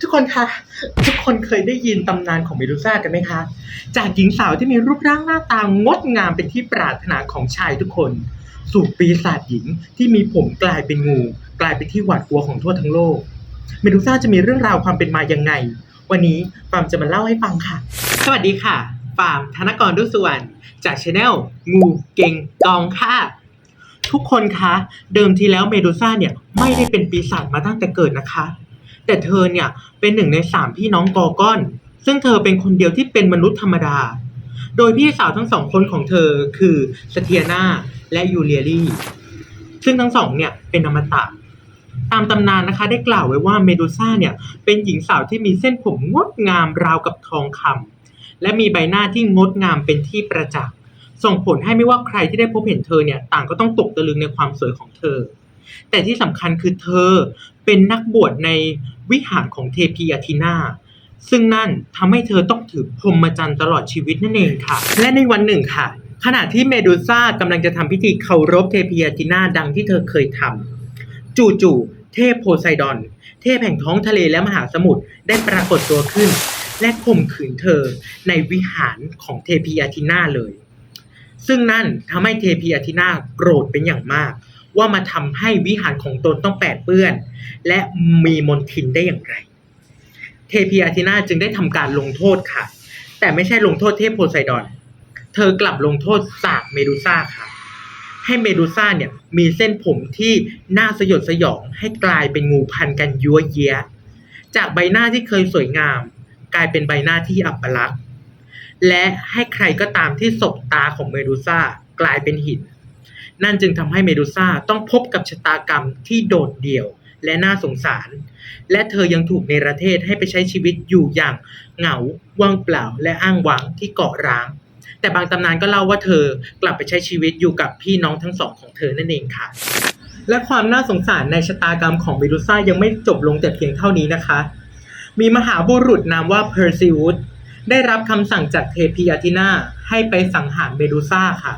ทุกคนคะ ทุกคนเคยได้ยินตำนานของเมดูซ่ากันไหมคะ จากหญิงสาวที่มีรูปร่างหน้าตางดงามเป็นที่ปรารถนาของชายทุกคน สู่ปีศาจหญิงที่มีผมกลายเป็นงู กลายเป็นที่หวาดกลัวของทั่วทั้งโลก เมดูซ่าจะมีเรื่องราวความเป็นมายังไง วันนี้ฟาร์มจะมาเล่าให้ฟังค่ะ สวัสดีค่ะฟาร์มธนกรดุสวรรณจากช anel งูเก่งกองค่ะ ทุกคนคะ เดิมทีแล้วเมดูซ่าเนี่ยไม่ได้เป็นปีศาจมาตั้งแต่เกิดนะคะ แต่เธอเนี่ยเป็นหนึ่งในสามพี่น้องกอก้อน ซึ่งเธอเป็นคนเดียวที่เป็นมนุษย์ธรรมดา โดยพี่สาวทั้งสองคนของเธอคือสเทียนาและยูเลียรี่ซึ่งทั้งสองเนี่ยเป็นอมตะตามตำนานนะคะ ได้กล่าวไว้ว่าเมดูซ่าเนี่ยเป็นหญิงสาวที่มีเส้นผมงดงามราวกับทองคำและมีใบหน้าที่งดงามเป็นที่ประจักษ์ ส่งผลให้ไม่ว่าใครที่ได้พบเห็นเธอเนี่ยต่างก็ต้องตกตะลึงในความสวยของเธอ แต่ที่สำคัญคือเธอเป็นนักบวชในวิหารของเทพีอาทินาซึ่งนั่นทำให้เธอต้องถือพรหมจรรย์ตลอดชีวิตนั่นเองค่ะ และในวันหนึ่งค่ะ ขณะที่เมดูซ่ากำลังจะทำพิธีเคารพเทพีอาทินาดังที่เธอเคยทำจู่ๆเทพโพไซดอน เทพแห่งท้องทะเลและมหาสมุทรได้ปรากฏตัวขึ้น และข่มขืนเธอในวิหารของเทพีอาทินาเลย ซึ่งนั่นทำให้เทพีอาทินาโกรธเป็นอย่างมาก ว่ามาทำให้วิหารของตนต้องแปดเปื้อน และมีมนทินได้อย่างไร เทพีอาทินาจึงได้ทำการลงโทษค่ะ แต่ไม่ใช่ลงโทษเทพโพไซดอน เธอกลับลงโทษสาบเมดูซ่าค่ะให้เมดูซ่าเนี่ยมีเส้นผมที่น่าสยดสยองให้กลายเป็นงูพันกันยัวเยียะจากใบหน้าที่เคยสวยงาม กลายเป็นใบหน้าที่อับปลักษณ และให้ใครก็ตามที่สบตาของเมดูซ่ากลายเป็นหิน นั่นจึงทำให้เมดูซ่าต้องพบกับชะตากรรมที่โดดเดี่ยวและน่าสงสาร และเธอยังถูกเนรเทศให้ไปใช้ชีวิตอยู่อย่างเหงาว่างเปล่าและอ้างว้างที่เกาะร้าง แต่บางตำนานก็เล่าว่าเธอกลับไปใช้ชีวิตอยู่กับพี่น้องทั้งสองของเธอนั่นเองค่ะและความน่าสงสารในชะตากรรมของเมดูซ่ายังไม่จบลงแต่เพียงเท่านี้นะคะ มีมหาบุรุษนามว่าเพอร์ซิวุส ได้รับคำสั่งจากเทพีอาทินาให้ไปสังหารเมดูซ่าค่ะ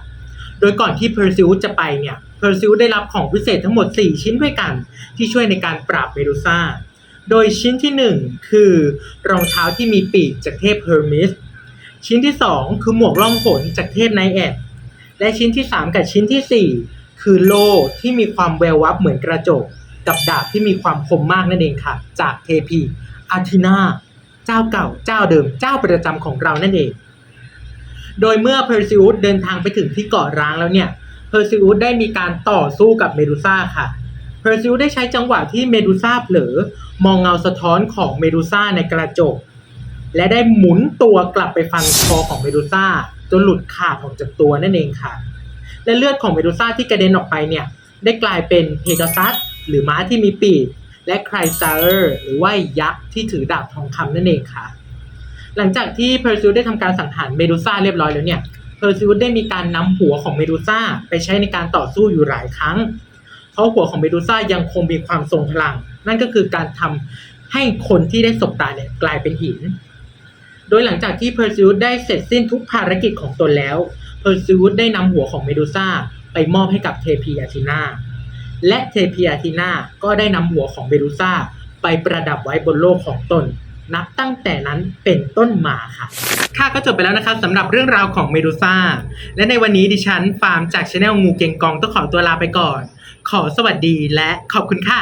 โดยก่อนที่เพอร์ซิวจะไปเนี่ยเพอร์ซิวได้รับของพิเศษทั้งหมด 4 ชิ้นด้วยกัน ที่ช่วยในการปราบเมดูซ่า โดยชิ้นที่ 1 คือรองเท้าที่มีปีกจากเทพเฮอร์มิส ชิ้นที่ 2 คือหมวกล่องหนจากเทพไนแอด และชิ้นที่ 3 กับชิ้นทีสี่4 คือโล่ที่มีความแวววับเหมือนกระจก กับดาบที่มีความคมมากนั่นเองค่ะ จากเทพีอาทินา เจ้าเก่าเจ้าเดิมเจ้าประจำของเรานั่นเอง โดยเมื่อเพอร์ซิอุสเดินทางไปถึงที่เกาะร้างแล้วเนี่ยเพอร์ซิอุสได้มีการต่อสู้กับเมดูซ่าค่ะเพอร์ซิอุสได้ใช้จังหวะที่เมดูซ่าเผลอมองเงาสะท้อนของเมดูซ่าในกระจก และได้หมุนตัวกลับไปฟันคอของเมดูซ่าจนหลุดขาดออกจากตัวนั่นเองค่ะ และเลือดของเมดูซ่าที่กระเด็นออกไปเนี่ยได้กลายเป็นเพกาซัสหรือม้าที่มีปีก และไครซาเออร์หรือว่ายักษ์ที่ถือดาบทองคำนั่นเองค่ะ หลังจากที่เพอร์ซิวได้ทำการสังหารเมดูซ่าเรียบร้อยแล้วเนี่ยเพอร์ซิวได้มีการนำหัวของเมดูซ่าไปใช้ในการต่อสู้อยู่หลายครั้ง เพราะหัวของเมดูซ่ายังคงมีความทรงพลัง นั่นก็คือการทำให้คนที่ได้สบตาเนี่ยกลายเป็นหิน โดยหลังจากที่เพอร์ซิวได้เสร็จสิ้นทุกภารกิจของตนแล้วเพอร์ซิวได้นำหัวของเมดูซ่าไปมอบให้กับเทพีอาทินา และเทพีอาทินาก็ได้นำหัวของเมดูซ่าไปประดับไว้บนโลกของตน นับตั้งแต่นั้นเป็นต้นมาค่ะ ค่ะก็จบไปแล้วนะคะสำหรับเรื่องราวของเมดูซ่า และในวันนี้ดิฉันฟาร์มจากชาแนลงูเกงกองต้องขอตัวลาไปก่อน ขอสวัสดีและขอบคุณค่ะ